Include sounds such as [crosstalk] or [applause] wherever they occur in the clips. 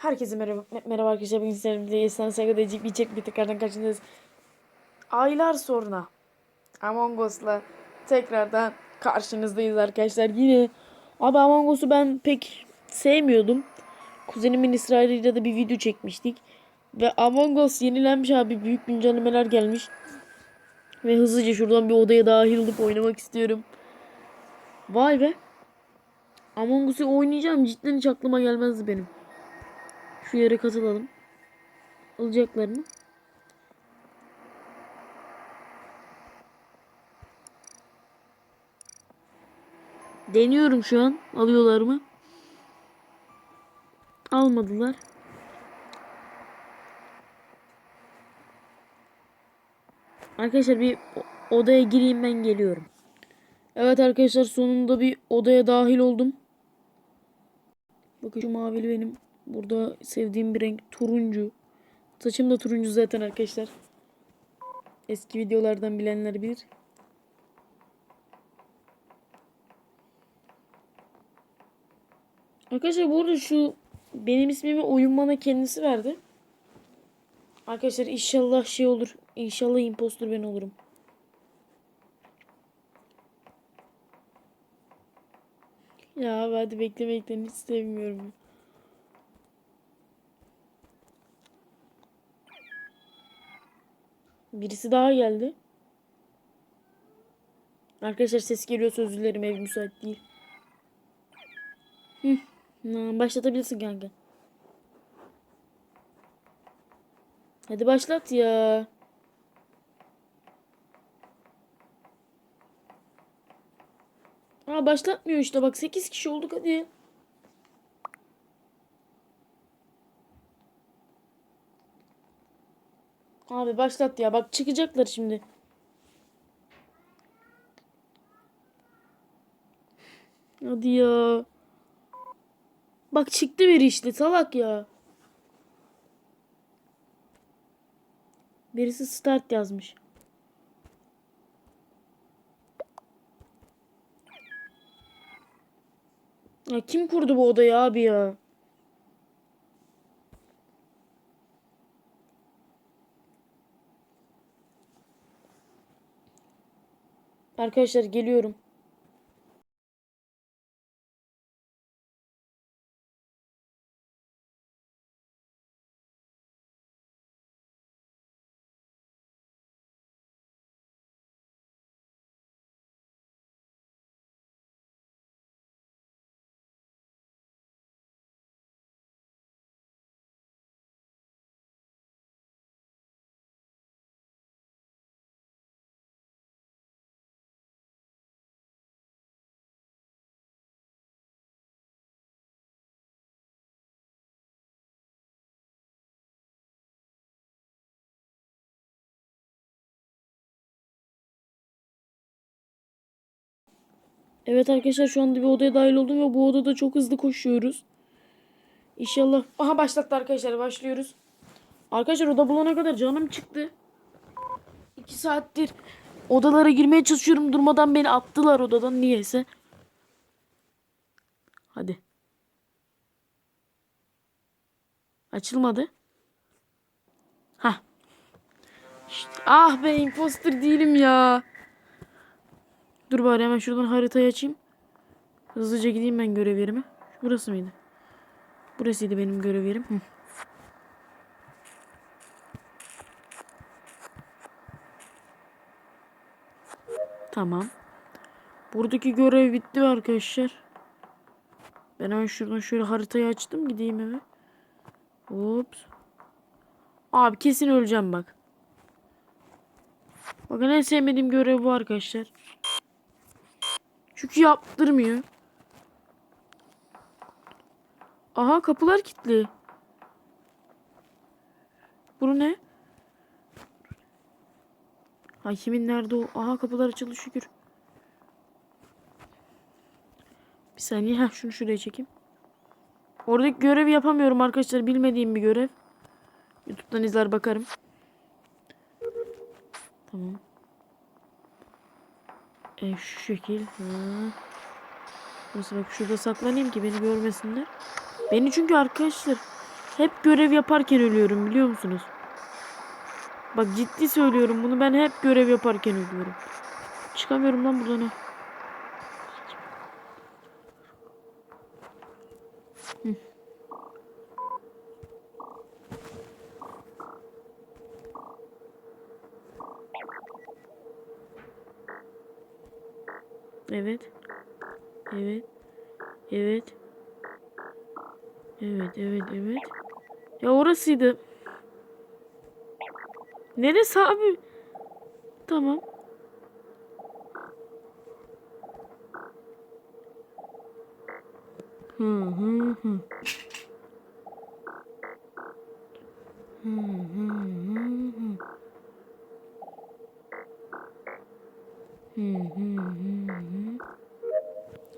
Herkese merhaba, merhaba arkadaşlar. Bugün sizlerle Esen Saga'da bir içerik bir tekrardan karşınızdayız. Aylar sonra Among Us'la tekrardan karşınızdayız arkadaşlar. Yine abi Among Us'u ben pek sevmiyordum. Kuzenimin İsrail'iyle de bir video çekmiştik. Ve Among Us yenilenmiş abi. Büyük güncellemeler gelmiş. Ve hızlıca şuradan bir odaya dahil olup oynamak istiyorum. Vay be. Among Us'u oynayacağım. Cidden hiç aklıma gelmezdi benim. Şu yere katılalım. Alacaklar mı? Deniyorum şu an. Alıyorlar mı? Almadılar. Arkadaşlar bir odaya gireyim ben geliyorum. Evet arkadaşlar sonunda bir odaya dahil oldum. Bakın şu mavili benim burada sevdiğim bir renk turuncu. Saçım da turuncu zaten arkadaşlar. Eski videolardan bilenler bilir. Arkadaşlar bu arada şu benim ismimi oyun bana kendisi verdi. Arkadaşlar inşallah şey olur. İnşallah impostor ben olurum. Ya hadi beklemekten hiç sevmiyorum. Birisi daha geldi. Arkadaşlar ses geliyor özür dilerim ev müsait değil. Hı. Başlatabilirsin kanka. Hadi başlat ya. Aa başlatmıyor işte bak 8 kişi olduk hadi. Abi başlat ya bak çıkacaklar şimdi. Hadi ya. Bak çıktı biri işte salak ya. Birisi start yazmış. Ya kim kurdu bu odayı abi ya? Arkadaşlar geliyorum. Evet arkadaşlar şu anda bir odaya dahil oldum ve bu odada çok hızlı koşuyoruz. İnşallah. Aha başlattı arkadaşlar başlıyoruz. Arkadaşlar oda bulana kadar canım çıktı. 2 saattir odalara girmeye çalışıyorum durmadan beni attılar odadan niyeyse. Hadi. Açılmadı. Ha. Ah be imposter değilim ya. Dur bari hemen şuradan haritayı açayım. Hızlıca gideyim ben görev yerime. Burası mıydı? Burasıydı benim görev yerim. Hı. Tamam. Buradaki görev bitti arkadaşlar. Ben hemen şuradan şöyle haritayı açtım. Gideyim eve. Ops. Abi kesin öleceğim bak. Bakın en sevmediğim görev bu arkadaşlar. Çünkü yaptırmıyor. Aha kapılar kilitli. Bu ne? Ay kimin nerede o? Aha kapılar açıldı şükür. Bir saniye. ha şunu şuraya çekeyim. Oradaki görevi yapamıyorum arkadaşlar. Bilmediğim bir görev. Youtube'dan izler bakarım. Tamam. E, şu şekil. Nasıl bak şurada saklanayım ki beni görmesinler. Beni çünkü arkadaşlar hep görev yaparken ölüyorum biliyor musunuz? Bak ciddi söylüyorum bunu ben hep görev yaparken ölüyorum. Çıkamıyorum lan buradan. Hı. Evet. Evet. Evet. Evet, evet, evet. Ya orasıydı. Neresi abi? Tamam. Hı hı hı. Hı hı hı hı.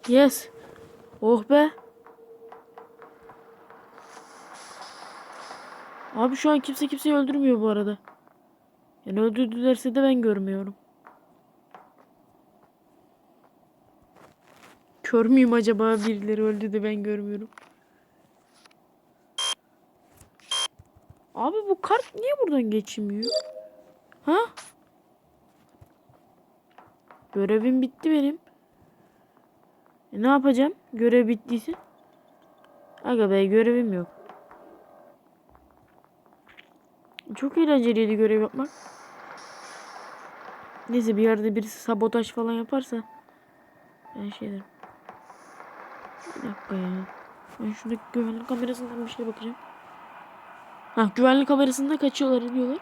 Yes. Oh be. Abi şu an kimse kimseyi öldürmüyor bu arada. Yani öldürdülerse de ben görmüyorum. Kör müyüm acaba birileri öldü de ben görmüyorum. Abi bu kart niye buradan geçmiyor? Ha? Görevim bitti benim. E ne yapacağım? Görev bittiyse. Aga be görevim yok. Çok eğlenceliydi görev yapmak. Neyse bir yerde birisi sabotaj falan yaparsa ben şey derim. Bir dakika ya. Ben şuradaki güvenlik kamerasından bir şeye bakacağım. Ha güvenlik kamerasında kaçıyorlar ediyorlar.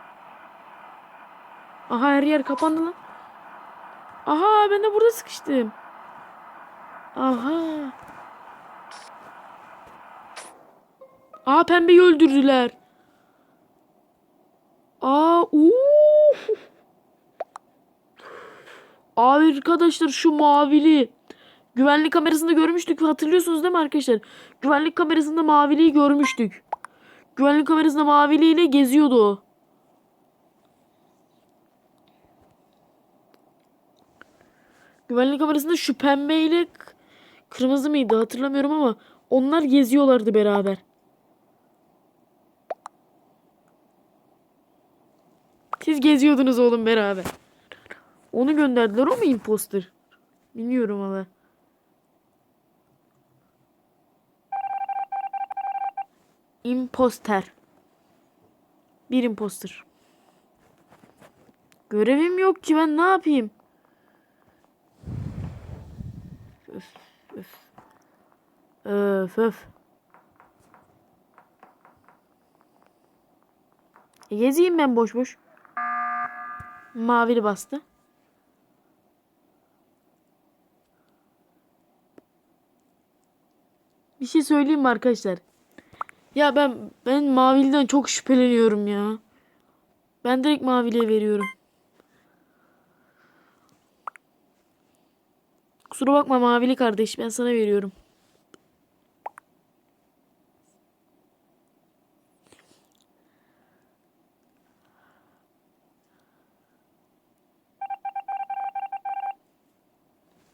Aha her yer kapandı lan. Aha ben de burada sıkıştım. Aha. Aa pembeyi öldürdüler. Aa uuu. Abi arkadaşlar şu mavili. Güvenlik kamerasında görmüştük. Hatırlıyorsunuz değil mi arkadaşlar? Güvenlik kamerasında maviliyi görmüştük. Güvenlik kamerasında maviliyle geziyordu o. Güvenlik kamerasında şu pembeyle kırmızı mıydı hatırlamıyorum ama onlar geziyorlardı beraber. Siz geziyordunuz oğlum beraber. Onu gönderdiler o mu imposter? Bilmiyorum valla. Imposter. Bir imposter. Görevim yok ki ben ne yapayım? Öf öf. Öf öf. E, gezeyim ben boş boş. Mavili bastı. Bir şey söyleyeyim mi arkadaşlar? Ya ben ben Mavili'den çok şüpheleniyorum ya. Ben direkt Mavili'ye veriyorum. Kusura bakma Mavili kardeş ben sana veriyorum.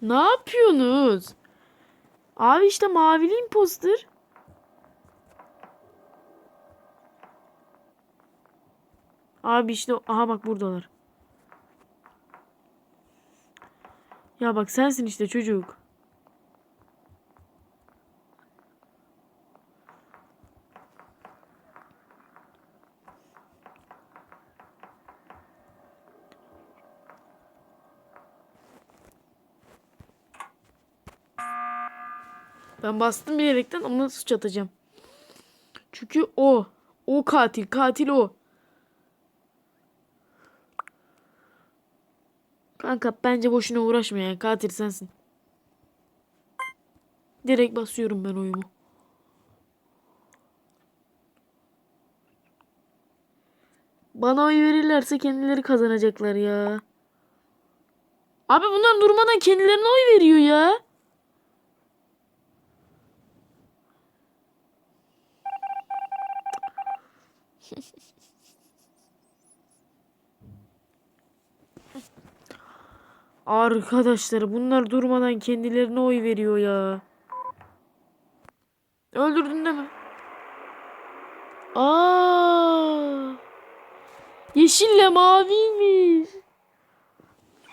Ne yapıyorsunuz? Abi işte mavili imposter. Abi işte aha bak buradalar. Ya bak sensin işte çocuk. Ben bastım bilerekten ona suç atacağım. Çünkü o. O katil. Katil o. Kanka bence boşuna uğraşma ya. Katil sensin. Direkt basıyorum ben oyumu. Bana oy verirlerse kendileri kazanacaklar ya. Abi bunlar durmadan kendilerine oy veriyor ya. Arkadaşlar bunlar durmadan kendilerine oy veriyor ya. Öldürdün değil mi? Aa! Yeşille maviymiş.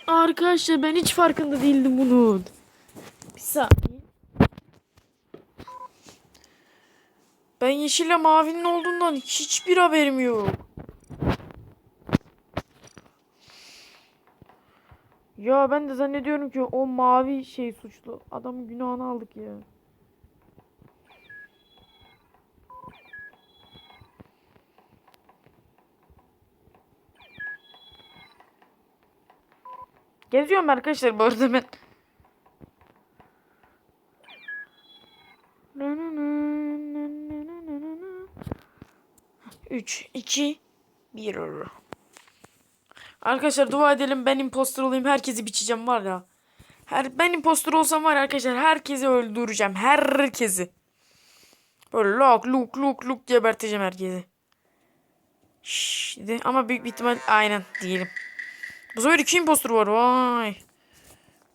Arkadaşlar ben hiç farkında değildim bunun. Bir saniye. Ben yeşille mavinin olduğundan hiçbir haberim yok. Ya ben de zannediyorum ki o mavi şey suçlu. Adamın günahını aldık ya. Geziyorum arkadaşlar bu arada ben. Üç, iki, bir. Arkadaşlar dua edelim ben impostor olayım herkesi biçeceğim var ya. Her, ben impostor olsam var arkadaşlar herkesi öldüreceğim. Herkesi. Böyle lok luk luk luk geberteceğim herkesi. Şimdi ama büyük bir ihtimal aynen diyelim. Bu sefer iki impostor var vay.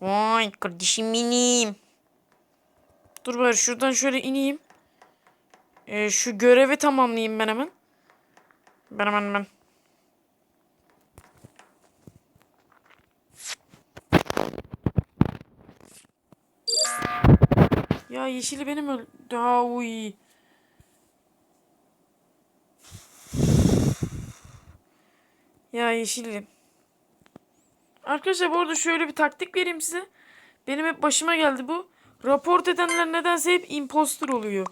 Vay kardeşim benim. Dur bari şuradan şöyle ineyim. Ee, şu görevi tamamlayayım ben hemen. Ben hemen hemen. Ya yeşili benim öl... Daha uy. Ya yeşilim. Arkadaşlar bu arada şöyle bir taktik vereyim size. Benim hep başıma geldi bu. Raport edenler nedense hep impostor oluyor.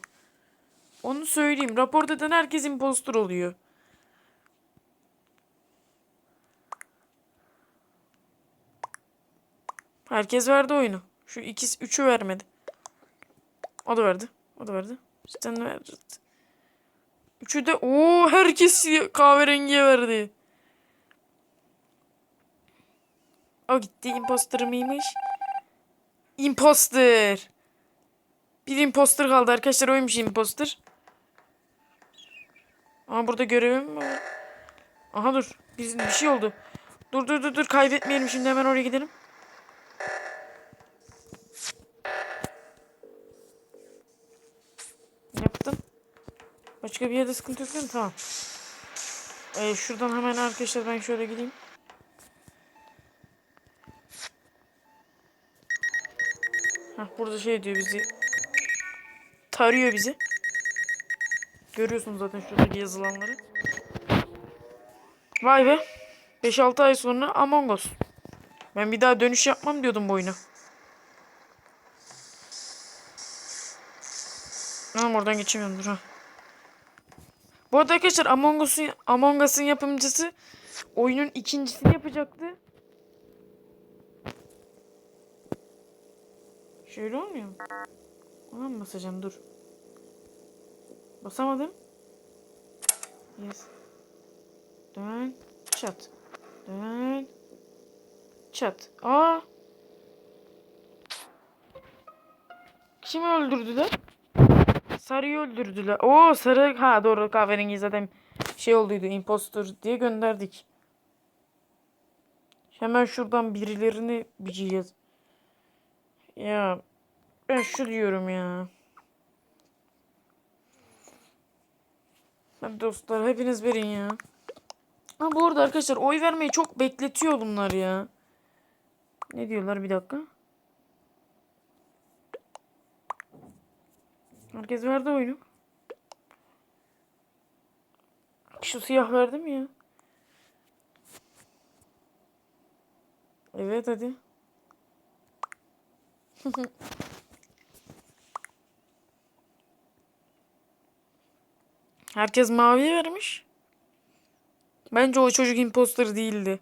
Onu söyleyeyim. Raport eden herkes impostor oluyor. Herkes verdi oyunu. Şu ikisi üçü vermedi. O da verdi. O da verdi. Sen verdi. Üçü de o herkes kahverengiye verdi. O gitti. Imposter mıymış? Imposter. Bir imposter kaldı arkadaşlar. Oymuş imposter. Ama burada görevim var. Aha dur. Bizim bir şey oldu. Dur dur dur dur. Kaybetmeyelim şimdi hemen oraya gidelim. Yaptım. Başka bir yerde sıkıntı yok değil mi? Tamam. Ee, şuradan hemen arkadaşlar ben şöyle gideyim. Heh, burada şey diyor bizi. Tarıyor bizi. Görüyorsunuz zaten şuradaki yazılanları. Vay be. 5-6 ay sonra Among Us. Ben bir daha dönüş yapmam diyordum bu oyuna. Tamam oradan geçemiyorum dur ha. Bu arada arkadaşlar Among Us'un Among Us'ın yapımcısı oyunun ikincisini yapacaktı. Şöyle olmuyor mu? Ona mı basacağım dur. Basamadım. Yes. Dön. Çat. Dön. Çat. Aa. Kimi öldürdüler? Sarıyı öldürdüler. Oo sarı. Ha doğru kahverengi zaten şey olduydu. Impostor diye gönderdik. Hemen şuradan birilerini biçeceğiz. Ya ben şu diyorum ya. Hadi dostlar hepiniz verin ya. Ha bu arada arkadaşlar oy vermeyi çok bekletiyor bunlar ya. Ne diyorlar bir dakika. Herkes verdi oyunu. Şu siyah verdi mi ya? Evet hadi. [laughs] Herkes maviye vermiş. Bence o çocuk imposter değildi.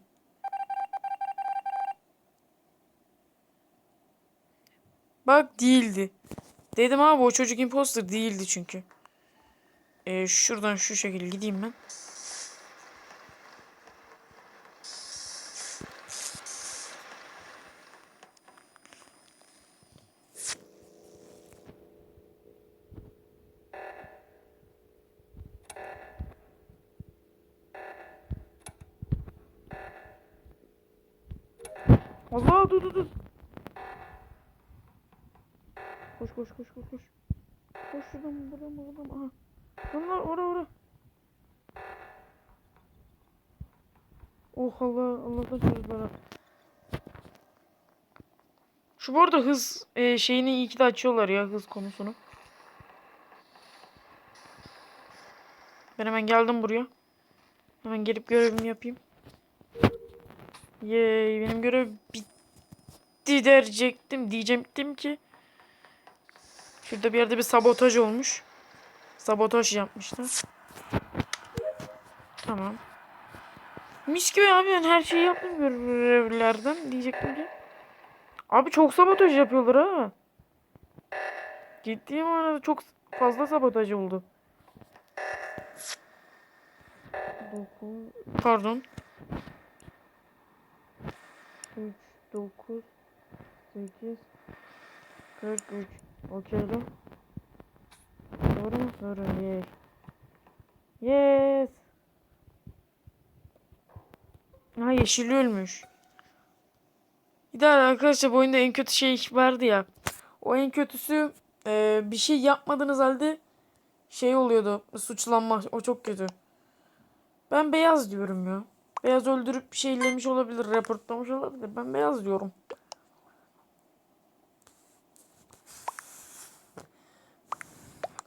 Bak değildi. Dedim abi o çocuk imposter değildi çünkü. Ee, şuradan şu şekilde gideyim ben. Allah dur dur dur. koş koş koş koş. Koş şuradan buradan buradan. Aha. Bunlar ora ora. Oh Allah Allah'tan söz bana. Şu bu arada hız e, şeyini iyi ki de açıyorlar ya hız konusunu. Ben hemen geldim buraya. Hemen gelip görevimi yapayım. Yey benim görev bitti diyecektim diyecektim ki Şurada bir yerde bir sabotaj olmuş. Sabotaj yapmışlar. Tamam. Mis gibi abi ben her şeyi yaptım görevlerden diyecektim ki. Abi çok sabotaj yapıyorlar ha. Ciddi manada çok fazla sabotaj oldu. Pardon. 3, 9, 8, 43. Lan. Doğru mu? Doğru. Yes. Yes. Ha yeşil ölmüş. Daha arkadaşlar bu oyunda en kötü şey vardı ya. O en kötüsü e, bir şey yapmadığınız halde şey oluyordu. Suçlanma. O çok kötü. Ben beyaz diyorum ya. Beyaz öldürüp bir şeylemiş olabilir. Reportlamış olabilir. Ben beyaz diyorum.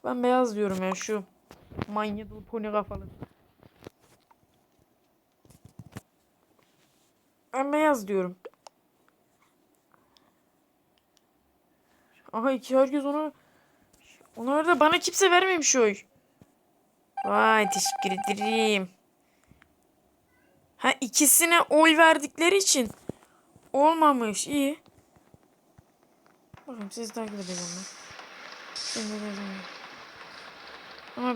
Ben beyaz diyorum ya şu manyadı pony kafalı. Ben beyaz diyorum. Aha iki herkes ona ona da bana kimse vermemiş oy. Vay teşekkür ederim. Ha ikisine oy verdikleri için olmamış. iyi. Bakın sizi takip edelim ben. Şimdi de. Ama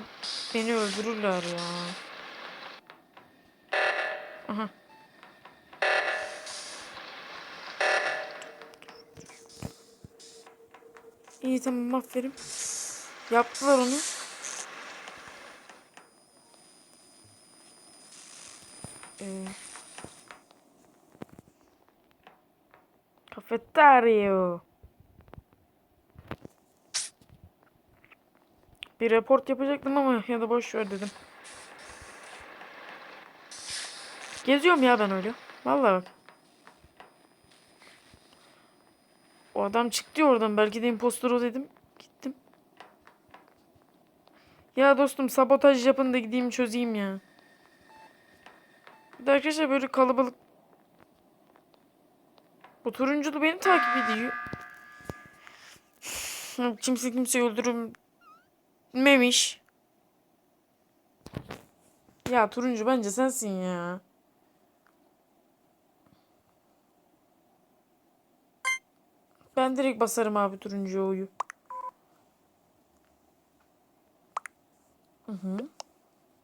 beni öldürürler ya. Aha. İyi tamam aferin. Yaptılar onu. Ee, Kafeteryo. Bir report yapacaktım ama ya da boş ver dedim. Geziyorum ya ben öyle. Vallahi bak. O adam çıktı oradan. Belki de impostor o dedim. Gittim. Ya dostum sabotaj yapın da gideyim çözeyim ya. Bir de arkadaşlar böyle kalabalık. Bu turunculu beni takip ediyor. Kimse kimseyi öldürmemiş. Ya turuncu bence sensin ya. Ben direkt basarım abi turuncu oyu. Hı hı.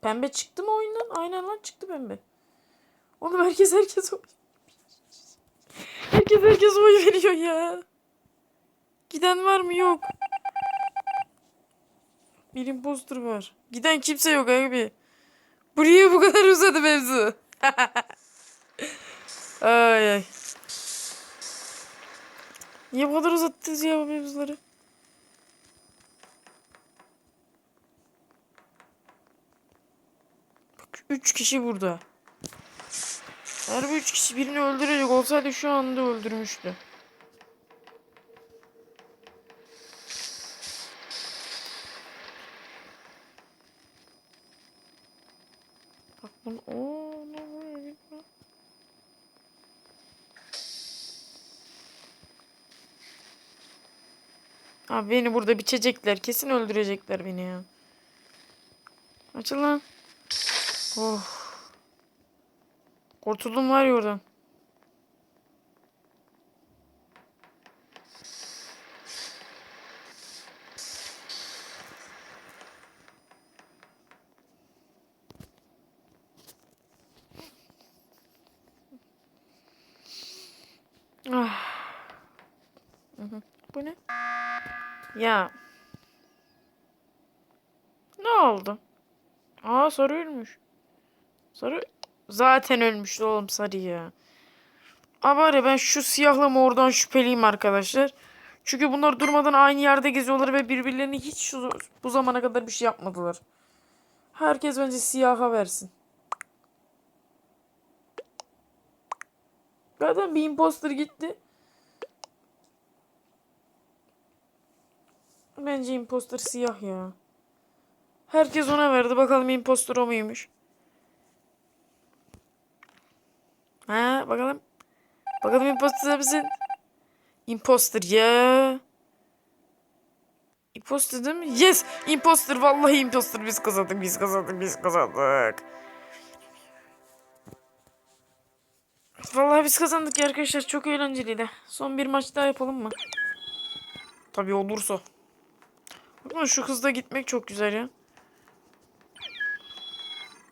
Pembe çıktı mı oyundan? Aynen lan çıktı pembe. Oğlum herkes herkes oy. Herkes herkes oy veriyor ya. Giden var mı? Yok. Bir imposter var. Giden kimse yok abi. Buraya bu kadar uzadı mevzu. [laughs] ay ay. Niye bu kadar uzattınız ya bu mevzuları? Bak, üç kişi burada. Eğer bu üç kişi birini öldürecek olsaydı şu anda öldürmüştü. Bunu ooo ne oluyor bilmiyorum. Abi beni burada biçecekler. Kesin öldürecekler beni ya. Açıl lan. Oh. Kurtuldum var ya oradan. Ah. Hı hı. Bu ne? Ya. Ne oldu? Aa sarı ölmüş. Sarı zaten ölmüştü oğlum sarı ya. Ama ya ben şu siyahla mordan şüpheliyim arkadaşlar. Çünkü bunlar durmadan aynı yerde geziyorlar ve birbirlerini hiç şu, bu zamana kadar bir şey yapmadılar. Herkes bence siyaha versin. Zaten bir imposter gitti. Bence imposter siyah ya. Herkes ona verdi. Bakalım imposter o muymuş? Ha bakalım. Bakalım imposter misin? Imposter ya. Imposter değil mi? Yes! Imposter vallahi imposter biz kazandık biz kazandık biz kazandık. Vallahi biz kazandık ya arkadaşlar çok eğlenceliydi. Son bir maç daha yapalım mı? Tabii olursa. Ama şu hızda gitmek çok güzel ya.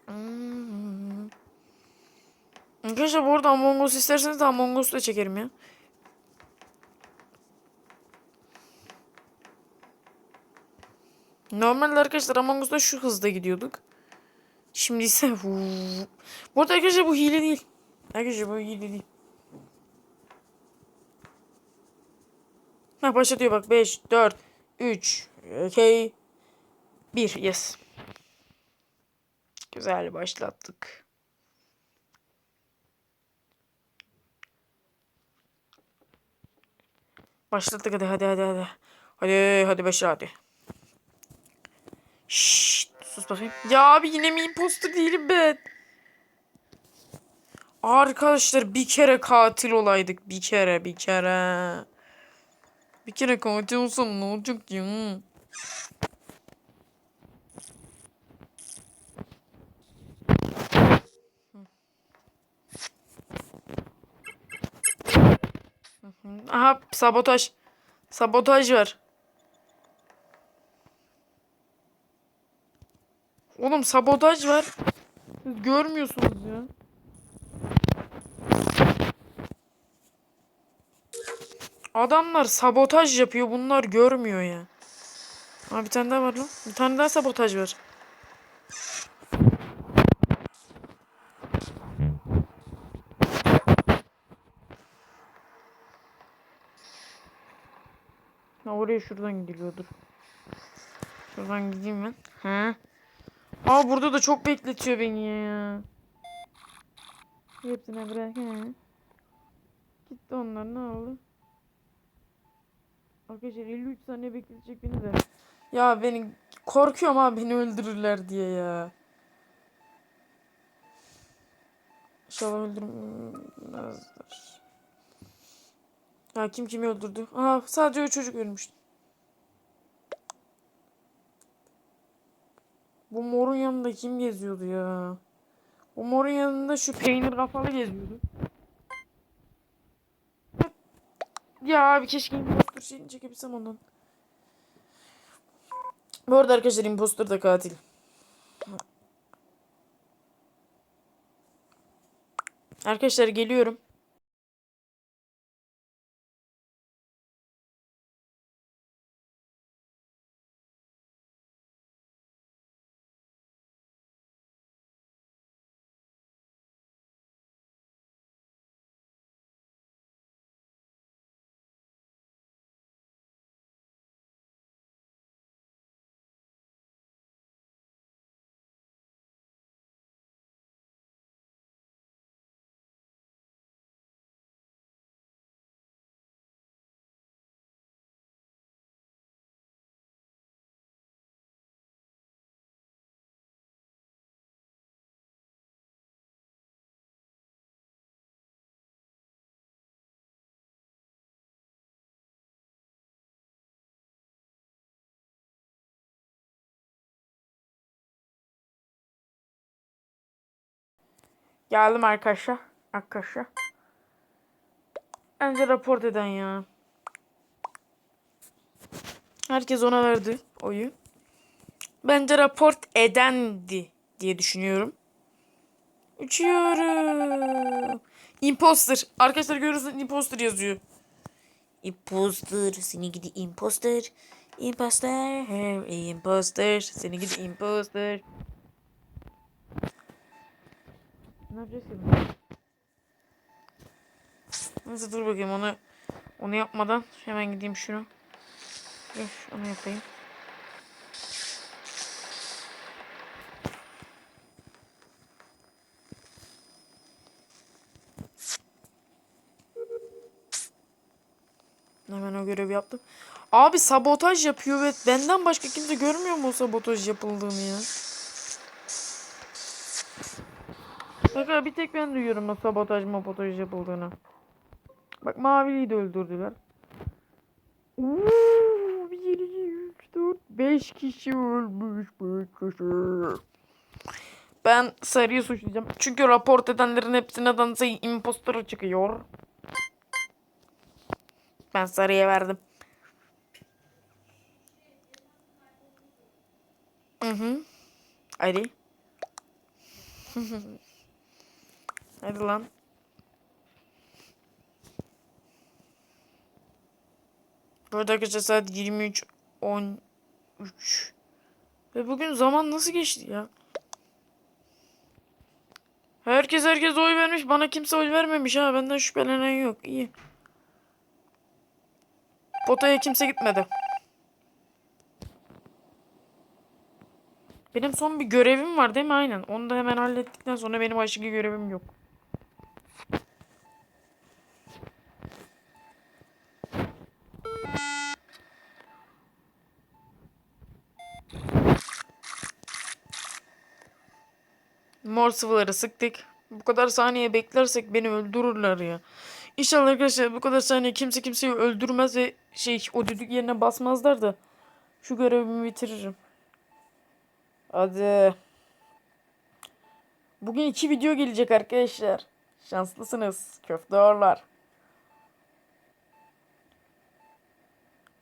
Hmm. Arkadaşlar bu arada Among Us isterseniz de Among Us da çekerim ya. Normalde arkadaşlar Among Us'ta şu hızda gidiyorduk. Şimdi ise huu. [laughs] Bu arada arkadaşlar bu hile değil. Arkadaşlar bu hile değil. Ha başlatıyor bak 5, 4, 3, 2, 1. Yes. Güzel başlattık. Başlattık hadi hadi hadi hadi. Hadi hadi başla hadi. Şşt, sus bakayım. Ya abi yine mi imposter değilim ben? Arkadaşlar bir kere katil olaydık. Bir kere bir kere. Bir kere katil olsam ne olacak ya? Aha sabotaj. Sabotaj var. Oğlum sabotaj var. Siz görmüyorsunuz ya. Adamlar sabotaj yapıyor. Bunlar görmüyor ya. Aa, bir tane daha var lan. Bir tane daha sabotaj var. Ha, oraya şuradan gidiliyordur. Şuradan gideyim ben. He. Aa burada da çok bekletiyor beni ya. Hepsine bırak he. Gitti onlar ne oldu? Arkadaşlar 53 saniye bekletecek beni de. Ya beni korkuyorum abi beni öldürürler diye ya. İnşallah öldürmezler. Ya kim kimi öldürdü? Aha sadece o çocuk ölmüştü. Bu morun yanında kim geziyordu ya? Bu morun yanında şu peynir kafalı geziyordu. Ya abi keşke impostor şeyini çekebilsem ondan. Bu arada arkadaşlar impostor da katil. Arkadaşlar geliyorum. Geldim arkadaşlar. Arkadaşlar. Önce rapor eden ya. Herkes ona verdi oyu. Bence raport edendi diye düşünüyorum. Uçuyorum. Imposter. Arkadaşlar görüyorsunuz imposter yazıyor. Imposter. Seni gidi imposter. Imposter. Imposter. Seni gidi imposter. Ne yapacağız? Neyse dur bakayım onu onu yapmadan hemen gideyim şunu. Dur onu yapayım. Hemen o görevi yaptım. Abi sabotaj yapıyor ve benden başka kimse görmüyor mu o sabotaj yapıldığını ya? Abi bir tek ben duyuyorum o sabotaj mabotaj yapıldığını. Bak maviliyi de öldürdüler. Uuu, 1, 2, 3, 4, 5 kişi ölmüş. 5 kişi. Ben sarıyı suçlayacağım. Çünkü raport edenlerin hepsine dansa impostor çıkıyor. Ben sarıya verdim. Hı hı. Hadi. [laughs] Hadi lan. Burada arkadaşlar saat 23 13 Ve bugün zaman nasıl geçti ya? Herkes herkes oy vermiş. Bana kimse oy vermemiş ha. Benden şüphelenen yok. İyi. Potaya kimse gitmedi. Benim son bir görevim var değil mi? Aynen. Onu da hemen hallettikten sonra benim başka görevim yok. Mor sıvıları sıktık. Bu kadar saniye beklersek beni öldürürler ya. İnşallah arkadaşlar bu kadar saniye kimse kimseyi öldürmez ve şey o düdük yerine basmazlar da şu görevimi bitiririm. Hadi. Bugün iki video gelecek arkadaşlar. Şanslısınız. Köfte orlar.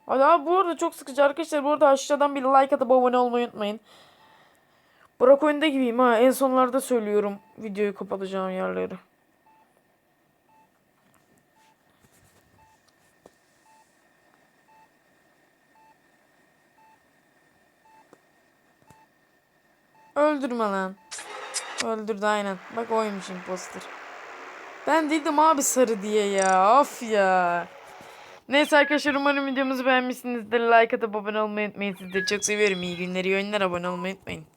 Hadi abi bu arada çok sıkıcı arkadaşlar. Bu arada aşağıdan bir like atıp abone olmayı unutmayın. Burak oyunda gibiyim ha. En sonlarda söylüyorum videoyu kapatacağım yerleri. Öldürme lan. Öldürdü aynen. Bak oymuş imposter. Ben dedim abi sarı diye ya. Of ya. Neyse arkadaşlar umarım videomuzu beğenmişsinizdir. Like atıp abone olmayı unutmayın. Sizleri çok seviyorum. İyi günler, iyi oyunlar. Abone olmayı unutmayın.